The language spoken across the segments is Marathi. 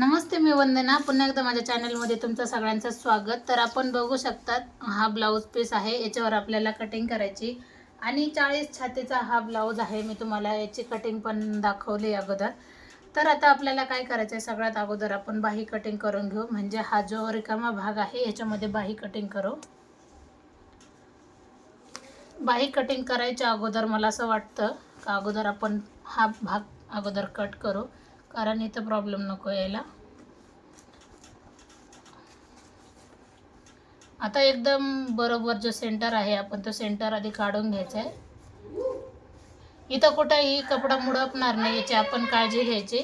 नमस्ते मी वंदना. पुन्हा एकदा माझ्या चॅनलमध्ये तुमचं सगळ्यांचं स्वागत. तर आपण बघू शकतात हा ब्लाऊज पीस आहे याच्यावर आपल्याला कटिंग करायची. आणि चाळीस छातीचा हा ब्लाऊज आहे मी तुम्हाला याची कटिंग पण दाखवली अगोदर. तर आता आपल्याला काय करायचं आहे सगळ्यात अगोदर आपण बाही कटिंग करून घेऊ. म्हणजे हा जो रिकामा भाग आहे याच्यामध्ये बाही कटिंग करू. बाही कटिंग करायच्या अगोदर मला असं वाटतं का अगोदर आपण हा भाग अगोदर कट करू. कारण इथं प्रॉब्लेम नको यायला. आता एकदम बरोबर जो सेंटर आहे आपण तो सेंटर आधी काढून घ्यायचा आहे इथं कुठंही कपडा मुडपणार नाही याची आपण काळजी घ्यायची.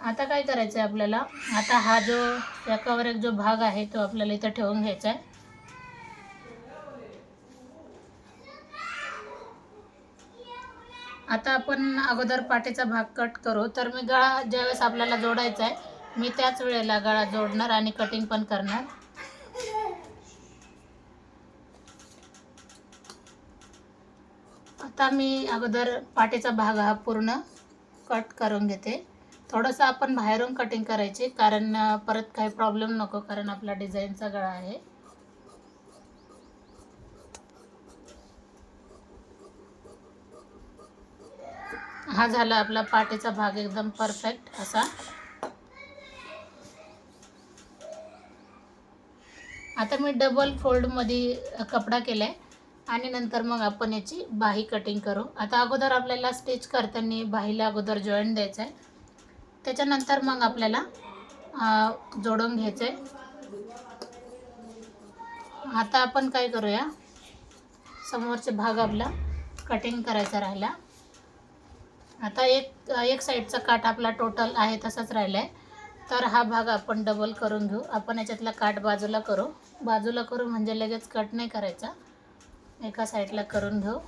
आता काय करायचं आहे आपल्याला? आता हा जो एकावर एक जो भाग आहे तो आपल्याला इथं ठेवून घ्यायचा आहे आता आपण अगोदर पाठीचा भाग कट करू. तर मी गळा ज्यावेळेस आपल्याला जोडायचा आहे मी त्याच वेळेला गळा जोडणार आणि कटिंग पण करणार. आता मी अगोदर पाठीचा भाग हा पूर्ण कट करून घेते. थोडंसं आपण बाहेरून कटिंग करायची कारण परत काही प्रॉब्लेम नको कारण आपला डिझाईनचा गळा आहे. हा झाला आपला पाठीचा भाग एकदम परफेक्ट असा. आता मी डबल फोल्डमध्ये कपडा केला आहे आणि नंतर मग आपण याची बाही कटिंग करू. आता अगोदर आपल्याला स्टिच करताना बाहीला अगोदर जॉईंट द्यायचं आहे त्याच्यानंतर मग आपल्याला जोडून घ्यायचं आहे आता आपण काय करूया? समोरचे भाग आपला कटिंग करायचा राहिला. आता एक एक साईडचा काट आपला टोटल आहे तसाच राहिला आहे तर हा भाग आपण डबल करून घेऊ. आपण याच्यातला काट बाजूला करू. बाजूला करू म्हणजे लगेच कट नाही करायचा. एका साईडला करून घेऊ.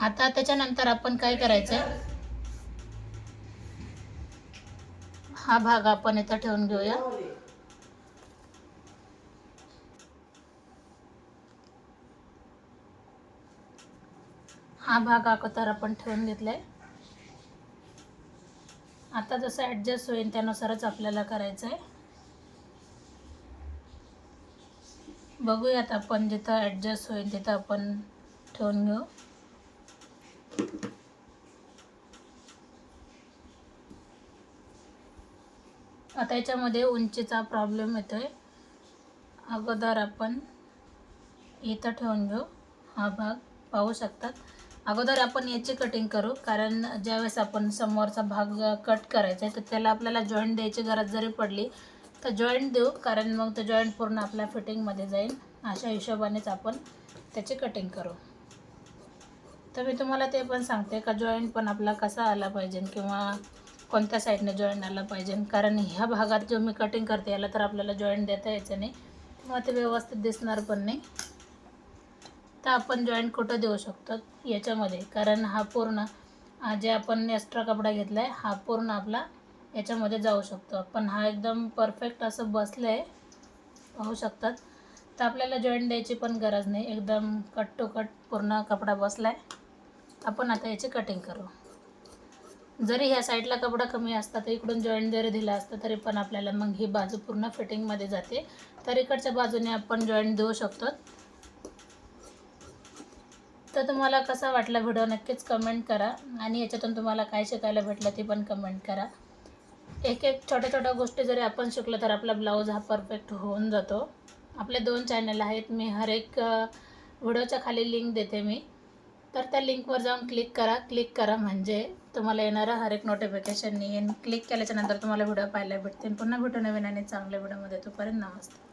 आता त्याच्यानंतर आपण काय करायचं आहे हा भाग आपण इथं ठेवून घेऊया. हा भाग अगोदर आपण ठेवून घेतला. आहे आता जसं ॲडजस्ट होईल त्यानुसारच आपल्याला करायचं आहे बघूयात आपण जिथं ॲडजस्ट होईल तिथं आपण ठेवून घेऊ. आता याच्यामध्ये उंचीचा प्रॉब्लेम येतोय. अगोदर आपण इथं ठेवून घेऊ. हा भाग पाहू शकतात. अगोदर आपण याची कटिंग करू कारण ज्यावेळेस आपण समोरचा भाग कट करायचा आहे तर त्याला आपल्याला जॉईंट द्यायची गरज जरी पडली तर जॉईंट देऊ कारण मग तो जॉईंट पूर्ण आपल्या फिटिंगमध्ये जाईल. अशा हिशोबानेच आपण त्याची कटिंग करू. तर मी तुम्हाला ते पण सांगते का जॉईंट पण आपला कसा आला पाहिजे किंवा कोणत्या साईडने जॉईंट आला पाहिजे. कारण ह्या भागात जो मी कटिंग करते याला तर आपल्याला जॉईंट देता यायचं नाही. मग ते व्यवस्थित दिसणार पण नाही. तर आपण जॉईंट कुठं देऊ शकतो याच्यामध्ये. कारण हा पूर्ण जे आपण एक्स्ट्रा कपडा घेतला आहे हा पूर्ण आपला याच्यामध्ये जाऊ शकतो. पण हा एकदम परफेक्ट असं बसलं आहे पाहू शकतात. तर आपल्याला जॉईंट द्यायची पण गरज नाही. एकदम कट टू कट पूर्ण कपडा बसला आहे आपण आता याची कटिंग करू. जरी ह्या साईडला कपडा कमी असता तर इकडून जॉईंट जरी दिला असता तरी पण आपल्याला मग ही बाजू पूर्ण फिटिंगमध्ये जाते. तर इकडच्या बाजूने आपण जॉईंट देऊ शकतो. तर तुम्हाला कसा वाटला व्हिडिओ नक्कीच कमेंट करा. आणि याच्यातून तुम्हाला काय शिकायला भेटलं ते पण कमेंट करा. एक एक छोट्या छोट्या गोष्टी जरी आपण शिकलो तर आपला ब्लाऊज हा परफेक्ट होऊन जातो. आपले दोन चॅनल आहेत. मी हर एक व्हिडिओच्या खाली लिंक देते मी. तर त्या लिंकवर जाऊन क्लिक करा. क्लिक करा म्हणजे तुम्हाला येणारं हर एक नोटिफिकेशन येईन क्लिक केल्याच्यानंतर तुम्हाला व्हिडिओ पाहायला भेटतील. पुन्हा भेटू नवीन आणि चांगल्या व्हिडिओमध्ये तोपर्यंत नमस्ते